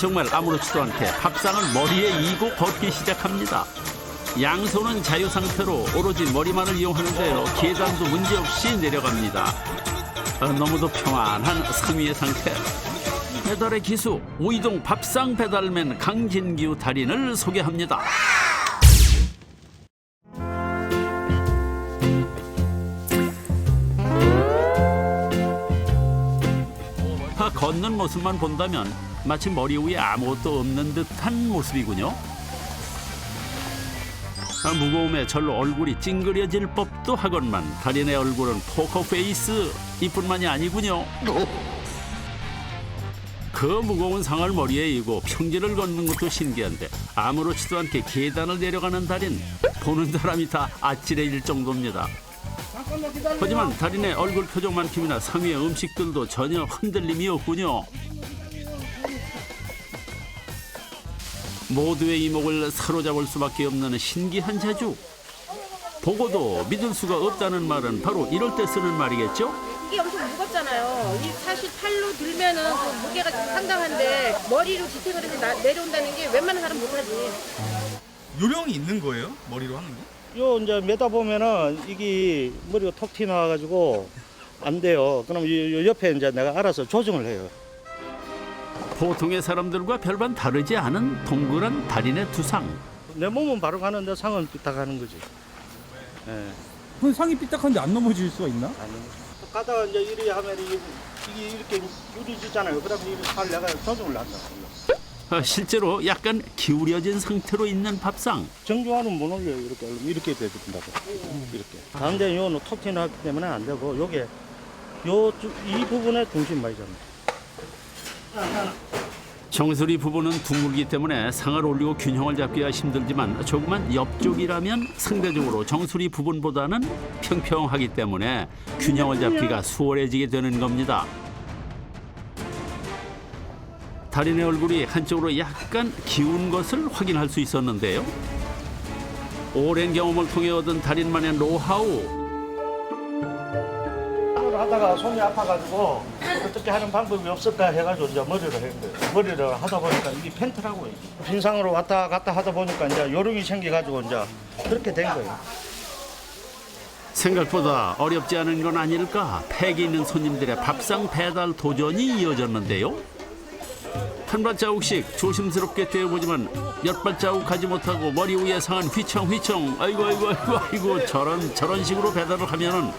정말 아무렇지도 않게 밥상을 머리에 이고 걷기 시작합니다. 양손은 자유 상태로 오로지 머리만을 이용하는데요. 계단도 문제없이 내려갑니다. 아, 너무도 평안한 상위의 상태. 배달의 기수 오이동 밥상 배달맨 강진규 달인을 소개합니다. 아, 걷는 모습만 본다면 마치 머리 위에 아무것도 없는 듯한 모습이군요. 아, 무거움에 절로 얼굴이 찡그려질 법도 하건만 달인의 얼굴은 포커페이스 이뿐만이 아니군요. 그 무거운 상을 머리에 이고 평지를 걷는 것도 신기한데 아무렇지도 않게 계단을 내려가는 달인 보는 사람이 다 아찔해질 정도입니다. 하지만 달인의 얼굴 표정 만큼이나 상위의 음식들도 전혀 흔들림이 없군요. 모두의 이목을 사로잡을 수밖에 없는 신기한 재주. 보고도 믿을 수가 없다는 말은 바로 이럴 때 쓰는 말이겠죠? 이게 엄청 무겁잖아요. 이 사실 팔로 들면은 그 무게가 좀 상당한데 머리로 지탱을 해서 나- 내려온다는 게 웬만한 사람 못하지. 요령이 있는 거예요? 머리로 하는 게? 요 이제 매다 보면은 이게 머리가 톡 튀나와가지고 안 돼요. 그럼 이- 요 옆에 이제 내가 알아서 조정을 해요. 보통의 사람들과 별반 다르지 않은 동그란 달인의 두상. 내 몸은 바로 가는데 상은 삐딱 가는 거지. 예. 그 상이 삐딱한데 안 넘어질 수가 있나? 아니. 가다가 이제 이리 하면 이게, 이렇게 유리지잖아요. 그러면 이살 내가 조정을 한다. 아, 실제로 약간 기울여진 상태로 있는 밥상. 정중하는 못 올려요. 이렇게 이렇게 돼준다고. 이렇게. 가운데 요는 톡 튀나왔기 때문에 안 되고 요게 요 이 부분에 중심 많이 잡니다. 정수리 부분은 둥글기 때문에 상을 올리고 균형을 잡기가 힘들지만 조그만 옆쪽이라면 상대적으로 정수리 부분보다는 평평하기 때문에 균형을 잡기가 수월해지게 되는 겁니다. 달인의 얼굴이 한쪽으로 약간 기운 것을 확인할 수 있었는데요. 오랜 경험을 통해 얻은 달인만의 노하우 하다가 손이 아파가지고 어떻게 하는 방법이 없을까 해가지고 이제 머리를 한 거예요. 머리를 하다 보니까 이게 펜트라고. 빈상으로 왔다 갔다 하다 보니까 이제 요령이 생겨가지고 이제 그렇게 된 거예요. 생각보다 어렵지 않은 건 아닐까 패기 있는 손님들의 밥상 배달 도전이 이어졌는데요. 한 발자국씩 조심스럽게 떼어보지만 몇 발자국 가지 못하고 머리 위에 상한 휘청휘청 아이고 아이고 아이고 아이고 저런 저런 식으로 배달을 하면은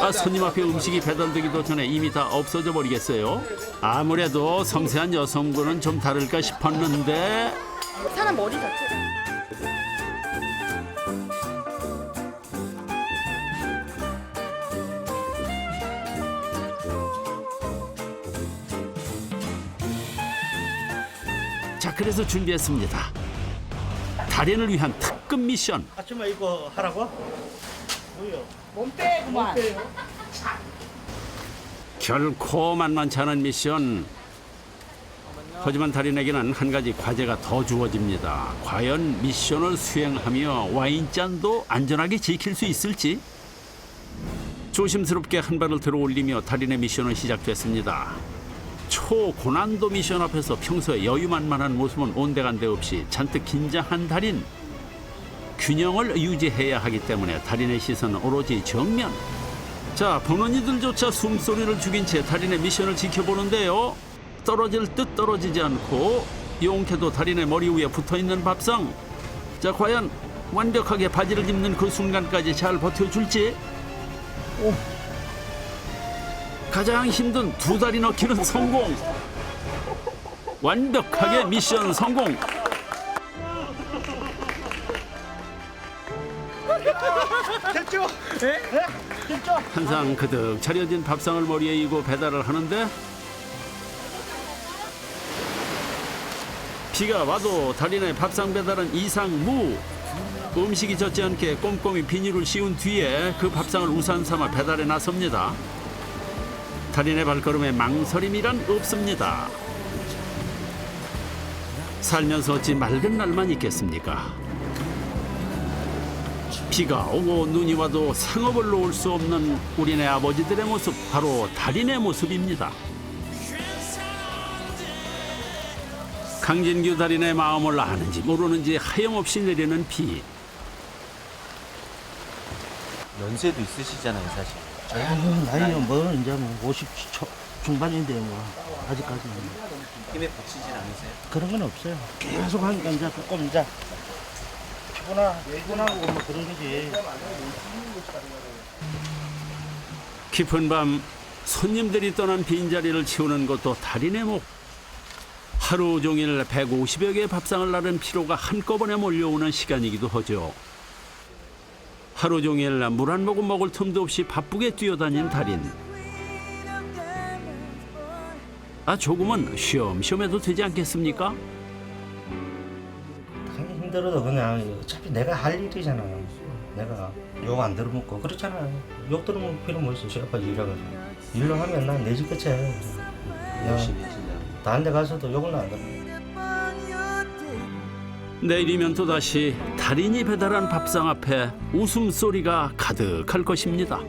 아, 손님 앞에 음식이 배달되기도 전에 이미 다 없어져 버리겠어요. 아무래도 섬세한 여성분은 좀 다를까 싶었는데 사람 머리 자체가. 자 그래서 준비했습니다. 달인을 위한 특급 미션. 아침에 이거 하라고? 뭐요? 몸 빼구만. 결코 만만치 않은 미션. 하지만 달인에게는 한 가지 과제가 더 주어집니다. 과연 미션을 수행하며 와인잔도 안전하게 지킬 수 있을지? 조심스럽게 한 발을 들어 올리며 달인의 미션은 시작됐습니다. 초고난도 미션 앞에서 평소에 여유만만한 모습은 온데간데 없이 잔뜩 긴장한 달인. 균형을 유지해야 하기 때문에 달인의 시선은 오로지 정면. 자, 보는 이들조차 숨소리를 죽인 채 달인의 미션을 지켜보는데요. 떨어질 듯 떨어지지 않고 용케도 달인의 머리 위에 붙어있는 밥상. 자, 과연 완벽하게 바지를 입는 그 순간까지 잘 버텨줄지? 가장 힘든 두 다리 넣기는 성공. 완벽하게 미션 성공. 됐죠? 한상 그득. 차려진 밥상을 머리에 이고 배달을 하는데 비가 와도 달인의 밥상 배달은 이상무. 음식이 젖지 않게 꼼꼼히 비닐을 씌운 뒤에 그 밥상을 우산 삼아 배달에 나섭니다. 달인의 발걸음에 망설임이란 없습니다. 살면서 어찌 맑은 날만 있겠습니까 비가 오고 눈이 와도 상업을 놓을 수 없는 우리네 아버지들의 모습 바로 달인의 모습입니다. 강진규 달인의 마음을 아는지 모르는지 하염없이 내리는 비. 연세도 있으시잖아요, 사실. 아유, 나이는 뭐 이제 뭐50 초 중반인데 뭐 아직까지는 힘에 부치진 않으세요? 그런 건 없어요. 계속 하니까 이제 조금 이제 피곤하고 뭐 그런 거지. 깊은 밤 손님들이 떠난 빈자리를 채우는 것도 달인의 목. 하루 종일 150여 개의 밥상을 나른 피로가 한꺼번에 몰려오는 시간이기도 하죠. 하루 종일 물 한 모금 먹을 틈도 없이 바쁘게 뛰어다닌 달인. 아 조금은 쉬엄쉬엄해도 되지 않겠습니까? 하기 힘들어도 그냥 어차피 내가 할 일이잖아요. 내가 욕 안 들어먹고 그렇잖아요. 욕 들어먹을 필요 뭐 있어. 시간까지 일해가지고. 일로 하면 난 내 집 끝이야. 열심히. 다른 데 가서도 욕을 안 들어. 내일이면 또다시 달인이 배달한 밥상 앞에 웃음소리가 가득할 것입니다.